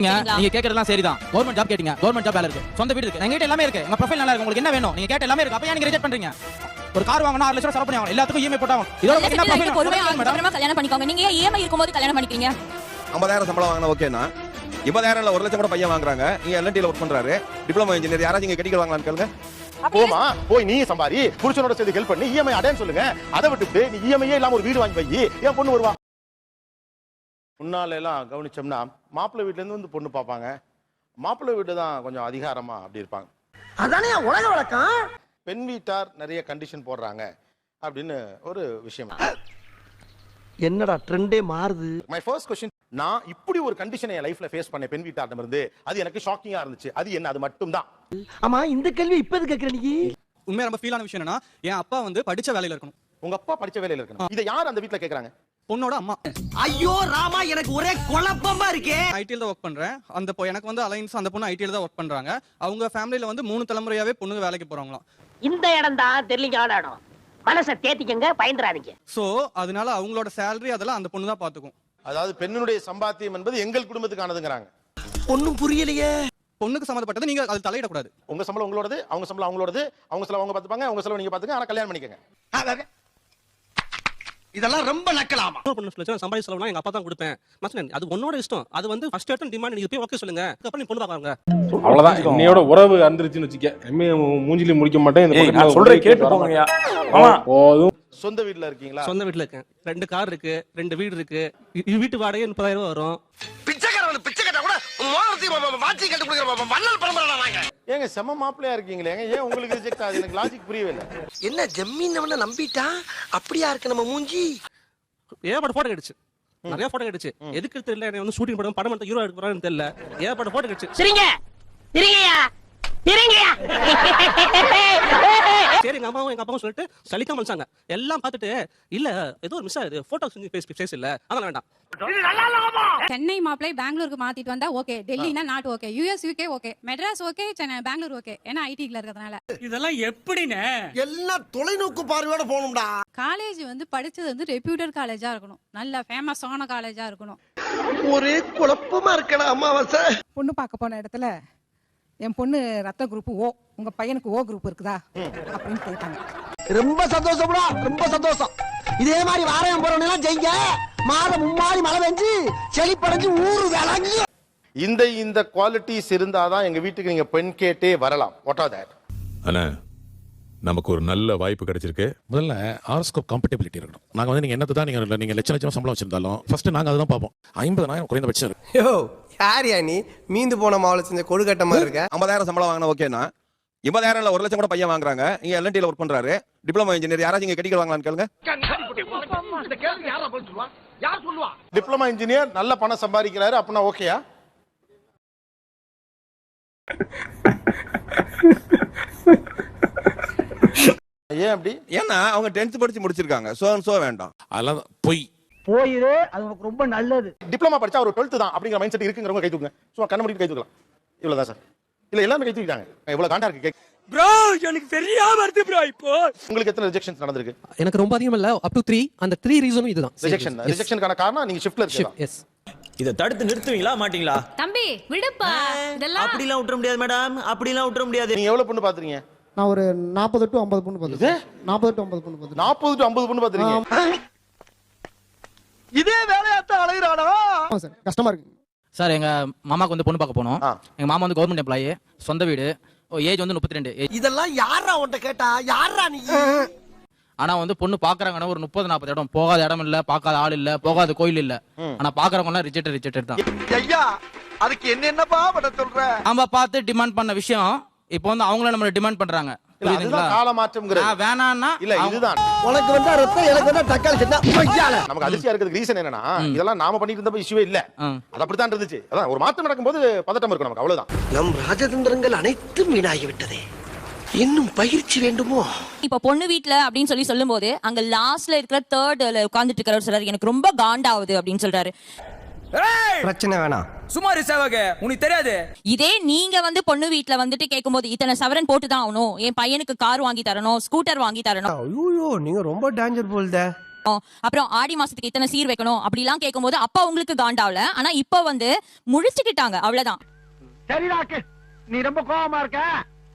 நீங்க கேக்குறதெல்லாம் சரிதான். கவர்மெண்ட் ஜாப் கேட்டீங்க. கவர்மெண்ட் ஜாப் வேலை இருக்கு. சொந்த வீடு இருக்கு. எங்க எல்லாமே இருக்கு. உங்க ப்ரொஃபைல் நல்லா இருக்கு. உங்களுக்கு என்ன வேணும்? நீங்க கேட்ட எல்லாமே இருக்கு. அப்ப ஏன் நீங்க ரிஜெக்ட் பண்றீங்க? ஒரு கார் வாங்கினா ஆறு லட்சம் செலவு பண்ணி ஆகணும். எல்லாத்துக்கும் இஎம்ஐ போட்டாகும் இதோட என்ன பொறுமையா ப்ரொஃபைல் மேடம் அப்புறமா கல்யாணம் பண்ணிக்கோங்க. நீங்க ஏன் இஎம்ஐ இருக்கும்போது கல்யாணம் பண்ணிக்கிறீங்க? ஐம்பதாயிரம் சம்பளம் வாங்கினா ஓகேனா ஐம்பதாயிரம் இல்ல ஒரு லட்சம் கூட பையன் வாங்குறாங்க. நீங்க எல்என்டில ஒர்க் பண்றாரு. டிப்ளமோ இன்ஜினியர் யாராச்சும் இங்க கெட்டிக்கல் வாங்கலாம்னு கேளுங்க. போமா போய் நீ சம்பாரி. புருஷனோட சேர்ந்து ஹெல்ப் பண்ணி இஎம்ஐ அடைன்னு சொல்லுங்க. அதை விட்டுட்டு நீ இஎம்ஐயே இல்லாம ஒரு வீடு வாங்கி வை. என் பொண்ணு வருவா. முன்னால எல்லாம் கவனிச்சோம்னா மாப்பிள்ளை வீட்ல இருந்து வந்து பொண்ணு பார்ப்பாங்க. மாப்பிள்ளை வீடு தான் கொஞ்சம் அதிகாரமா அப்படி இருப்பாங்க. அதானே உலக வழக்கம்? பெண் வீட்டார் நிறைய கண்டிஷன் போடுறாங்க. அப்படின்னு ஒரு விஷயம். என்னடா ட்ரெண்டே மாறுது? மை ஃபர்ஸ்ட் கொஸ்டின் நான் இப்படி ஒரு கண்டிஷனை என் லைஃப்ல ஃபேஸ் பண்ணேன் பெண் வீட்டாரிடம் இருந்து அது எனக்கு ஷாக்கிங்கா இருந்துச்சு. அது என்ன அது மட்டும் தான் ஆமா இந்த கேள்வி இப்ப எது கேக்குற நீ? உண்மையா ரொம்ப ஃபீலான விஷயம் என்னன்னா என் அப்பா வந்து படிச்ச வேலையில இருக்கணும். உங்க அப்பா படிச்ச வேலையில இருக்கணும். இதை யார் அந்த வீட்ல கேக்குறாங்க? பொண்ணோட அம்மா. ஐயோ ராமா எனக்கு ஒரே குழப்பமா இருக்கே. ஐடியில் தான் ஒர்க் பண்றேன். அந்த பொ- எனக்கு வந்து அலைன்ஸ் அந்த பொண்ணு ஐடியில் தான் ஒர்க் பண்றாங்க. அவங்க ஃபேமிலியில வந்து மூணு தலைமுறையாவே பொண்ணுங்க வேலைக்கு போறாங்களாம். இந்த இடம் தான் தெரியலிங்கான இடம் மனசை தேத்திக்கங்க பயந்துறாதீங்க ஸோ அதனால அவங்களோட சேலரி அதெல்லாம் அந்த பொண்ணு தான் பாத்துக்கும். அதாவது பெண்ணுடைய சம்பாத்தியம் என்பது எங்கள் குடும்பத்துக்கானதுங்கிறாங்க. ஒண்ணும் புரியலையே. பொண்ணுக்கு சம்மந்தப்பட்டது நீங்க அது தலையிடக்கூடாது. உங்க சம்பளம் உங்களோடது அவங்க சம்பளம் அவங்களோடது அவங்க செலவு அவங்க பார்த்துப்பாங்க அவங்க செலவு நீங்க பார்த்துங்க ஆனா கல்யாணம் பண்ணிக்கங்க. இதெல்லாம் ரொம்ப நக்கலாமா? பொண்ணு லட்சம் சம்பாதி செலவுனா எங்க அப்பா தான் கொடுப்பேன். மச்சான் அது உன்னோட இஷ்டம். அது வந்து ஃபர்ஸ்ட் எடுத்து டிமாண்ட் நீங்க போய் ஓகே சொல்லுங்க. அதுக்கப்புறம் நீ பொண்ணு பார்க்கறாங்க அவ்வளவுதான். என்னையோட உறவு அந்திருச்சுன்னு வச்சுக்க. எம்ஏ மூஞ்சிலி முடிக்க மாட்டேன் நான் சொல்றேன் கேட்டு. மாமா. போதும். சொந்த வீட்ல இருக்கீங்களா? சொந்த வீட்டுல இருக்கேன். ரெண்டு கார் இருக்கு ரெண்டு வீடு இருக்கு. வீட்டு வாடகை முப்பதாயிரம் ரூபாய் வரும். பிச்சைக்காரன் பிச்சை கட்டா கூட வாட்சி கட்டு கொடுக்குற வள்ளல் பரம்பரை நாங்க ஏங்க செம மாப்பிள்ளையா இருக்கீங்களே. ஏங்க ஏன் உங்களுக்கு ரிஜெக்ட் ஆகுது? எனக்கு லாஜிக் புரியவே இல்லை என்ன ஜம்மீன் நம்பிட்டா? அப்படியா இருக்கு நம்ம மூஞ்சி? ஏகப்பட்ட போட்டோ கிடைச்சு நிறைய போட்டோ கிடைச்சு எதுக்கு தெரியல எனக்கு வந்து ஷூட்டிங் படம் படம் எடுத்து ஹீரோ எடுக்க போறான்னு தெரியல. ஏகப்பட்ட போட்டோ கிடைச்சு சரிங்க. சரிங்கய்யா. சரி எங்க அம்மாவும் எங்க அப்பாவும் சொல்லிட்டு சலிக்காம வச்சாங்க எல்லாம் பார்த்துட்டு இல்ல ஏதோ ஒரு மிஸ் ஆகுது போட்டோ செஞ்சு பேசி பேச இல்ல. அதெல்லாம் வேண்டாம். சென்னை மாப்பிளை பெங்களூருக்கு மாத்திட்டு வந்தா okay டெல்லினா not okay US UK okay Madras okay Chennai Bangalore okay ஏன்னா ஐடில இருக்கிறதுனால. இதெல்லாம் எப்படின்னு எல்லாம் தொலைநோக்கு பார்வையோட போகணும்டா. காலேஜ் வந்து படிச்சது வந்து ரெப்யூட்டட் காலேஜா இருக்கணும். நல்ல ஃபேமஸான காலேஜா இருக்கணும். ஒரே குழப்பமா இருக்கடா அம்மாவாசை பொண்ணு பார்க்க போன இடத்துல என் பொண்ணு ரத்த குரூப் ஓ உங்க பையனுக்கு ஓ குரூப் இருக்குதா? அப்படின்னு கேட்டாங்க. ரொம்ப சந்தோஷம்டா ரொம்ப சந்தோஷம். இதே மாதிரி வாரம் எல்லாம் செய்ய மாதம் மும்மாறி மழை பெஞ்சு செழிப்படைஞ்சு ஊரு விளங்கி. இந்த இந்த குவாலிட்டிஸ் இருந்தாதான் எங்க வீட்டுக்கு நீங்க பெண் கேட்டே வரலாம். வாட் ஆர் தட் அண்ணா நமக்கு ஒரு நல்ல வாய்ப்பு கிடைச்சிருக்கு. முதல்ல ஆர்ஸ்கோப் காம்பட்டபிலிட்டி இருக்கணும். நாங்க வந்து நீங்க என்னத்தை தான் நீங்க நீங்க லட்ச லட்சம் சம்பளம் வச்சிருந்தாலும் ஃபர்ஸ்ட் நாங்க அதுதான் பார்ப்போம். ஐம்பதாயிரம் குறைந்தபட்சம் இருக்கு. யோ யார் நீ மீந்து போன மாவுல செஞ்ச கொழுக்கட்ட மாதிரி இருக்க. ஐம்பதாயிரம் சம்பளம் வாங்கினா ஓகேனா ஐம்பதாயிரம் இல்ல ஒரு லட்சம் கூட பையன் வாங்குறாங்க. நீங்க எல்என்டில ஒர்க் பண்றாரு. டிப்ளமோ இன்ஜினியர் யாராச்சும் இங்க கெட்டிக்கல் வாங்கலாம்னு கேளுங்க. டிப்ளமா இன்ஜினியர் நல்ல பணம் சம்பாதிக்கிறாரு அப்படின்னா ஓகேயா ஏன் அப்படி? ஏன்னா அவங்க டென்த் படிச்சு முடிச்சிருக்காங்க. சோ சோ வேண்டாம். அதெல்லாம் பொய். போயிரு அது உனக்கு ரொம்ப நல்லது. டிப்ளமா படிச்சா ஒரு டுவெல்த் தான் அப்படிங்கிற மைண்ட் செட் இருக்குங்கிறவங்க கை தூக்குங்க. சும்மா கண்ண முடிட்டு கை தூக்கலாம். இவ்வளவுதான் சார் இல்ல எல்லாமே கை தூக்கிட்டாங்க. இவ்வளவு காண்டா இருக்கு கேக். ப்ரோ எனக்கு தெரியாம வருது ப்ரோ இப்போ. உங்களுக்கு எத்தனை ரிஜெக்ஷன்ஸ் நடந்திருக்கு? எனக்கு ரொம்ப அதிகம் இல்ல அப் டு த்ரீ அந்த த்ரீ ரீசனும் இதுதான். ரிஜெக்ஷன் ரிஜெக்ஷனுக்கான காரணம் நீங்க ஷிஃப்ட்ல இருக்கீங்க எஸ் இத தடுத்து நிறுத்துவீங்களா மாட்டீங்களா? தம்பி விடுப்பா. இதெல்லாம் அப்படிலாம் விட்டுற முடியாது மேடம் அப்படிலாம் விட்டுற முடியாது. நீங்க எவ்வளவு பொண்ணு பாத்துறீங்க? நான் ஒரு நாற்பது டு ஐம்பது பொண்ணு பார்த்துருக்கேன் நாற்பது டு ஐம்பது பொண்ணு பார்த்துருக்கேன் நாற்பது டு ஐம்பது பொண்ணு பாத்துறீங்க. இதே வேலையாத்தான் அலைகிறானா ஆமாம் சார் கஷ்டமா இருக்கு. சார் எங்க மாமாக்கு வந்து பொண்ணு பார்க்க போனோம். எங்க மாமா வந்து கவர்மெண்ட் எம்ப்ளாயி சொந்த வீடு. ஏஜ் வந்து முப்பத்தி ரெண்டு இதெல்லாம் யாரா உன்ட்ட கேட்டா? யாரா நீ? ஆனா வந்து பொண்ணு பாக்குறாங்கன்னா ஒரு முப்பது நாற்பது இடம். போகாத இடம் இல்ல பார்க்காத ஆள் இல்ல போகாத கோயில் இல்ல. ஆனா பாக்குறவங்க எல்லாம் ரிஜெக்ட் ரிஜெக்ட் தான். ஐயா அதுக்கு என்ன என்னப்பா பண்ண சொல்ற? நாம பார்த்து டிமாண்ட் பண்ண விஷயம் இப்போ வந்து அவங்கள நம்மள டிமாண்ட் பண்றாங்க. அதுதான் கால மாற்றம்ங்கிறது நான் வேணான்னா இல்ல அவங்க- இதுதான். உனக்கு வந்தா ரத்தம் எனக்கு வந்தா தக்காளி சட்னா பொய்யால நமக்கு அதிர்ச்சியா இருக்கிறதுக்கு ரீசன் என்னன்னா இதெல்லாம் நாம பண்ணிட்டு இருந்தப்ப இஷ்யூவே இல்ல. அது அப்படித்தான் இருந்துச்சு. அதான் ஒரு மாற்றம் நடக்கும்போது பதட்டம் இருக்கும் நமக்கு அவ்வளவுதான். நம் ராஜதந்திரங்கள் அனைத்தும் வீணாகி விட்டதே இன்னும் பயிற்சி வேண்டுமோ? இப்ப பொண்ணு வீட்ல அப்படின்னு சொல்லி சொல்லும்போது அங்க லாஸ்ட்ல இருக்கிற தேர்ட்ல உட்கார்ந்துட்டு இருக்கிறவர் சொல்றாரு எனக்கு ரொம்ப காண்டாவுது அப்படின்னு சொல்றாரு. பிரச்சனை வேணாம் சும்மா சேவக உனக்கு தெரியாது? இதே நீங்க வந்து பொண்ணு வீட்ல வந்துட்டு கேட்கும்போது இத்தனை சவரன் போட்டு தான் ஆகணும். என் பையனுக்கு கார் வாங்கி தரணும் ஸ்கூட்டர் வாங்கி தரணும். ஐயோ நீங்க ரொம்ப டேஞ்சர் போல்த. அப்புறம் ஆடி மாசத்துக்கு இத்தனை சீர் வைக்கணும் அப்படிலாம் கேட்கும்போது அப்ப உங்களுக்கு காண்டாவல. ஆனா இப்ப வந்து முழிச்சுக்கிட்டாங்க அவ்வளவுதான். சரிடாக்கு நீ ரொம்ப கோவமா இருக்க.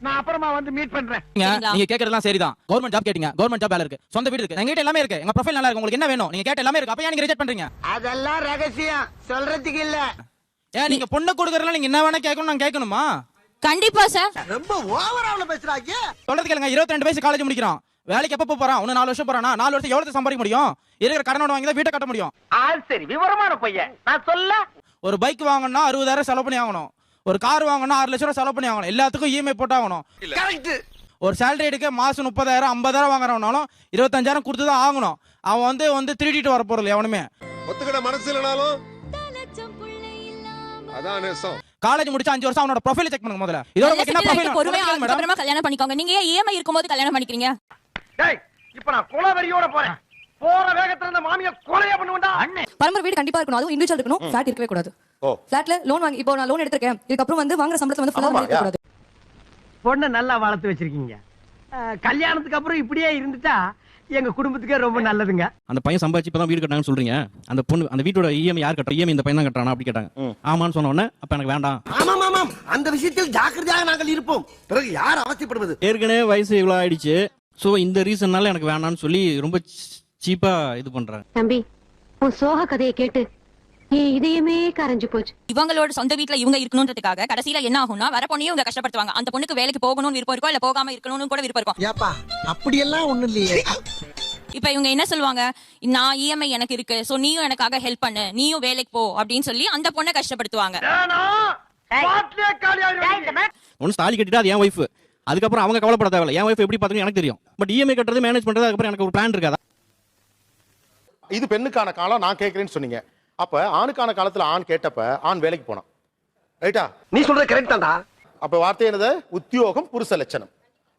நான் அப்புறமா வந்து மீட் பண்றேன். நீங்க கேக்குறதெல்லாம் சரிதான். கவர்மெண்ட் ஜாப் கேட்டீங்க. கவர்மெண்ட் ஜாப் வேலை இருக்கு. சொந்த வீடு இருக்கு. எங்ககிட்ட எல்லாமே இருக்கு. எங்க ப்ரொஃபைல் நல்லா இருக்கு. உங்களுக்கு என்ன வேணும்? நீங்க கேட்ட எல்லாமே இருக்கு. அப்ப ஏன் நீங்க ரிஜெக்ட் பண்றீங்க? அதெல்லாம் ரகசியம். சொல்றதுக்கு இல்ல. ஏன் நீங்க பொண்ணு கொடுக்கறதுல நீங்க என்ன வேணா கேட்கணும் நான் கேட்கணுமா? கண்டிப்பா சார். ரொம்ப ஓவரால பேசுறாங்க சொல்றது கேளுங்க இருபத்தி ரெண்டு வயசு காலேஜ் முடிக்கிறான். வேலைக்கு எப்ப போறான்? இன்னும் நாலு வருஷம் போறானா? நாலு வருஷம் எவ்வளவு சம்பாதிக்க முடியும்? இருக்கிற கடனோட வாங்கி தான் வீட்டை கட்ட முடியும். சரி. விவரமான பையன் நான் சொல்ல. ஒரு பைக் வாங்கணும்னா அறுபதாயிரம் செலவு பண்ணி ஆகணும். ஒரு கார் வாங்கணும்னா ஆறு லட்சம் ரூபாய் செலவு பண்ணி ஆகணும் எல்லாத்துக்கும் இஎம்ஐ போட்டு ஆகணும் கரெக்ட் ஒரு சேலரி எடுக்க மாசம் முப்பதாயிரம் ஐம்பதாயிரம் வாங்குறவனாலும் இருபத்தஞ்சாயிரம் கொடுத்து தான் ஆகணும். அவன் வந்து வந்து திருடிட்டு வர போறது எவனுமே. ஒத்துக்கிட மனசு இல்லைனாலும் காலேஜ் முடிச்சு அஞ்சு வருஷம் அவனோட ப்ரொஃபைல் செக் பண்ணுங்க முதல்ல. இதோட என்ன ப்ரொஃபைல் பொறுமையா கல்யாணம் பண்ணிக்கோங்க. நீங்க ஏன் இஎம்ஐ இருக்கும்போது கல்யாணம் பண்ணிக்கிறீங்க? டேய் இப்ப நான் குலவெறியோட போறேன். போற வேகத்துல இந்த மாமிய கொலையா பண்ணுவேன்டா. பரம்பரை வீடு கண்டிப்பா இருக்கணும். அதுவும் இண்டிவிஜுவல் இருக்கணும். ஃபிளாட் இருக்கவே கூடாது. ஓ. ஃபிளாட்ல லோன் வாங்கி இப்போ நான் லோன் எடுத்திருக்கேன். இதுக்கப்புறம் வந்து வாங்குற சம்பளத்துல வந்து ஃபுல்லா இருக்க கூடாது. பொண்ணை நல்லா வளர்த்து வச்சிருக்கீங்க. கல்யாணத்துக்கு அப்புறம் இப்படியே இருந்துட்டா எங்க குடும்பத்துக்கே ரொம்ப நல்லதுங்க. அந்த பையன் சம்பாதிச்சு இப்பதான் வீடு கட்டாங்கன்னு சொல்றீங்க. அந்த பொண்ணு அந்த வீட்டோட இஎம்ஐ யார் கட்டுற? இஎம்ஐ இந்த பையன் தான் கட்டுறானா? அப்படி கேட்டாங்க. ஆமான்னு சொன்ன உடனே அப்ப எனக்கு வேண்டாம். ஆமாம் ஆமாம் அந்த விஷயத்தில் ஜாக்கிரதையாக நாங்கள் இருப்போம். பிறகு யார் அவசியப்படுவது? ஏற்கனவே வயசு இவ்வளவு ஆயிடுச்சு. சோ இந்த ரீசன்னால எனக்கு வேண்டாம்னு சொல்லி ரொம்ப சீப்பா இது பண்றாங்க. தம்பி உன் சோக கதையை கேட்டு என் இதயமே கரைஞ்சு போச்சு. இவங்களோட சொந்த வீட்ல இவங்க இருக்கணும்ன்றதுக்காக கடைசியில என்ன ஆகும்னா வர பொண்ணையும் இவங்க கஷ்டப்படுத்துவாங்க. அந்த பொண்ணுக்கு வேலைக்கு போகணும்னு விருப்பம் இருக்கும் இல்ல போகாம இருக்கணும்னு கூட விருப்பம் இருக்கும் ஏப்பா அப்படியெல்லாம் ஒண்ணும் இல்லையே. இப்ப இவங்க என்ன சொல்லுவாங்க? நான் இஎம்ஐ எனக்கு இருக்கு சோ நீயும் எனக்காக ஹெல்ப் பண்ணு நீயும் வேலைக்கு போ அப்படின்னு சொல்லி அந்த பொண்ணை கஷ்டப்படுத்துவாங்க. ஒன்னு தாலி கட்டிட்டா அது என் ஒய்ஃப் அதுக்கப்புறம் அவங்க கவலைப்பட தேவையில்ல. என் ஒய்ஃப் எப்படி பாத்துக்கணும் எனக்கு தெரியும். பட் இஎம்ஐ கட்டுறது மேனேஜ் பண்றது அதுக்கப்புறம் எனக்கு ஒரு பிளான் இருக்காதா இது பெண்ணுக்கான காலம் நான் கேட்கறேன்னு சொன்னீங்க. அப்ப ஆணுக்கான காலத்துல ஆண் கேட்டப்ப ஆண் வேலைக்கு போனான். ரைட்டா நீ சொல்றது கரெக்ட் தான்டா. அப்ப வார்த்தை என்னது? உத்தியோகம் புருஷ லட்சணம்.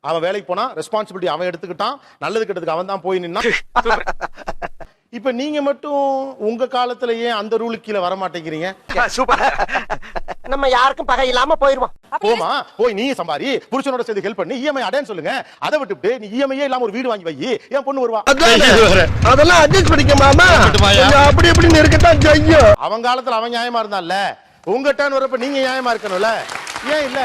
அவன் வேலைக்கு போனா ரெஸ்பான்சிபிலிட்டி அவன் எடுத்துக்கிட்டான் நல்லது கெட்டதுக்கு அவன் தான் போய் நின்னான். இப்ப நீங்க மட்டும் உங்க காலத்துல ஏன் அந்த ரூலுக்கு கீழே வர மாட்டேங்கிறீங்க சூப்பர் நம்ம யாருக்கும் பகை இல்லாம போயிருவோம். போமா போய் நீ சம்பாரி புருஷனோட சேர்ந்து ஹெல்ப் பண்ணி இஎம்ஐ அடைன்னு சொல்லுங்க. அதை விட்டுவிட்டு நீ இஎம்ஐயே இல்லாம ஒரு வீடு வாங்கி வை என் பொண்ணு வருவா. அதெல்லாம் அட்ஜஸ்ட் பண்ணிக்க மாமா. அப்படி இப்படின்னு இருக்கத்தான் செய்யும். அவன் காலத்துல அவன் நியாயமா இருந்தான்ல. உங்க டர்ன் வரப்ப நீங்க நியாயமா இருக்கணும்ல. ஏன் இல்ல?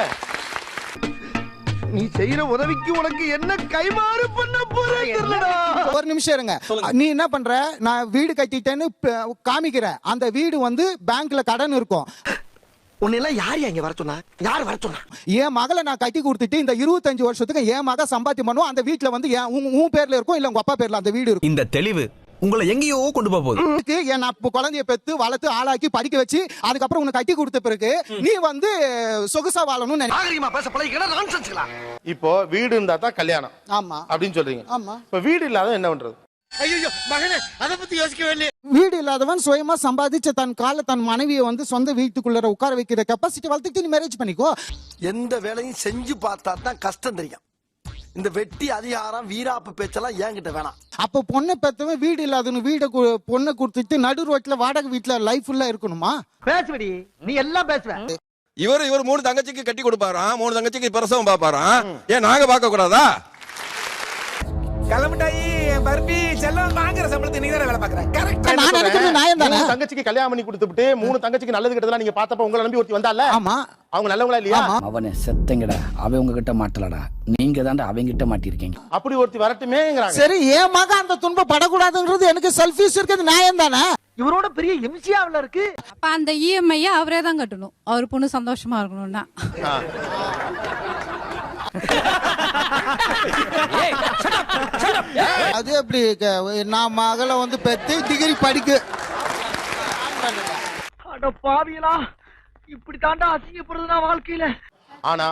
நீ செய்யற உதவிக்கு உனக்கு என்ன கைமாறு பண்ண போறேன் ஒரு நிமிஷம் இருங்க. நீ என்ன பண்ற? நான் வீடு கட்டிட்டேன்னு காமிக்கிற அந்த வீடு வந்து பேங்க்ல கடன் இருக்கும். உன்னெல்லாம் யார் இங்க வர சொன்னா? யார் வர சொன்னா? என் மகளை நான் கட்டி கொடுத்துட்டு இந்த இருபத்தஞ்சு வருஷத்துக்கு என் மக சம்பாத்தியம் பண்ணுவோம் அந்த வீட்டுல வந்து என் உன் உன் பேர்ல இருக்கும் இல்ல உங்க அப்பா பேர்ல அந்த வீடு இருக்கும். இந்த தெளிவு உங்களை எங்கேயோ கொண்டு போக போகுது. என் குழந்தைய பெத்து வளர்த்து ஆளாக்கி படிக்க வச்சு அதுக்கப்புறம் உனக்கு கட்டி கொடுத்த பிறகு நீ வந்து சொகுசா வாழணும்னு நினை நாகரிகமா பேச பழகிக்கிற நான்சென்ஸ்லாம் இப்போ வீடு இருந்தா தான் கல்யாணம். ஆமா. அப்படின்னு சொல்றீங்க. ஆமா. இப்ப வீடு இல்லாத என்ன பண்றது? ஐயோ மகனே அத பத்தி யோசிக்கவே இல்லையே. வீடு இல்லாதவன் சுயமா சம்பாதிச்ச தன் கால தன் மனைவியை வந்து சொந்த வீட்டுக்குள்ள உட்கார வைக்கிற கெப்பாசிட்டி வளர்த்துட்டு நீ மேரேஜ் பண்ணிக்கோ. எந்த வேலையும் செஞ்சு பார்த்தா தான் கஷ்டம் தெரியும். இந்த வெட்டி அதிகாரம் வீராப்பு பேச்செல்லாம் என்கிட்ட வேணாம். அப்போ பொண்ணை பெத்தவன் வீடு இல்லாதவனு வீடை கு- பொண்ணை கொடுத்துட்டு நடு ரோட்ல வாடகை வீட்டுல லைஃப் ஃபுல்லா இருக்கணுமா? பேசுவடி நீ எல்லாம் பேசுவ. இவர் இவர் மூணு தங்கச்சிக்கு கட்டி கொடுப்பாராம் மூணு தங்கச்சிக்கு பிரசவம் பாப்பாராம் ஏன் நாங்க பார்க்க கூடாதா கிளம்பிட்டாயி பர்பி செல்லம் வாங்குற சம்பளத்துக்கு நீங்க வேலை பாக்குறேன் கரெக்ட் நான் நினைக்கிறது நியாயம் தானே? தங்கச்சிக்கு கல்யாணம் பண்ணி கொடுத்துட்டு மூணு தங்கச்சிக்கு நல்லது கெட்டதெல்லாம் நீங்க பார்த்தப்ப உங்களை நம்பி ஒருத்தி வந்தால ஆமா. அவங்க நல்லவங்களா இல்லையா? அவனை செத்தங்கடா. அவன் உங்ககிட்ட மாட்டலடா. நீங்க தாண்டா அவங்கிட்ட மாட்டிருக்கீங்க அப்படி ஒருத்தி வரட்டுமேங்கிறாங்க. சரி என் மக அந்த துன்பம் படக்கூடாதுன்றது எனக்கு செல்ஃபிஷ் இருக்கிறது நியாயம் தானே? இவரோட பெரிய எம்சியாவில் இருக்கு. அப்ப அந்த இஎம்ஐ அவரே தான் கட்டணும். அவர் பொண்ணு சந்தோஷமா இருக்கணும்னா. அது எப்படி நான் மகளை வந்து பெத்து டிகிரி படிக்க. அட பாவியலா இப்படி தாண்டா அசிங்கப்படுறதுனா வாழ்க்கையில. ஆனா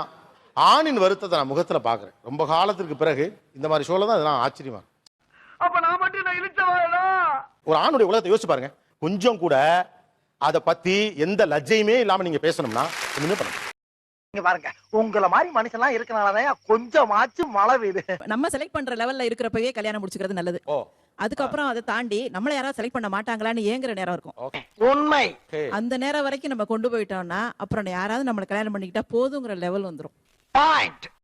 ஆணின் வருத்தத்தை நான் முகத்துல பாக்குறேன் ரொம்ப காலத்திற்கு பிறகு இந்த மாதிரி ஷோல தான் இதெல்லாம் ஆச்சரியமா. அப்ப நான் மட்டும் நான் இழுச்சவாடா ஒரு ஆணுடைய உலகத்தை யோசிச்சு பாருங்க. கொஞ்சம் கூட அதை பத்தி எந்த லஜ்ஜையுமே இல்லாம நீங்க பேசணும்னா ஒண்ணுமே பண்ண முடியாது. இங்க பாருங்க. உங்கள மாதிரி மனுஷன்லாம் இருக்கனாலதான் கொஞ்சமாச்சும் மழை பெய்யுது. நம்ம செலக்ட் பண்ற லெவல்ல இருக்கிறப்பவே கல்யாணம் முடிச்சுக்கிறது நல்லது. அதுக்கப்புறம் அதை தாண்டி நம்மள யாராவது செலக்ட் பண்ண மாட்டாங்களான்னு ஏங்குற நேரம் இருக்கும். உண்மை. அந்த நேரம் வரைக்கும் நம்ம கொண்டு போயிட்டோம்னா அப்புறம் யாராவது நம்மளை கல்யாணம் பண்ணிக்கிட்டா போதுங்கிற லெவல் வந்துரும். பாயிண்ட்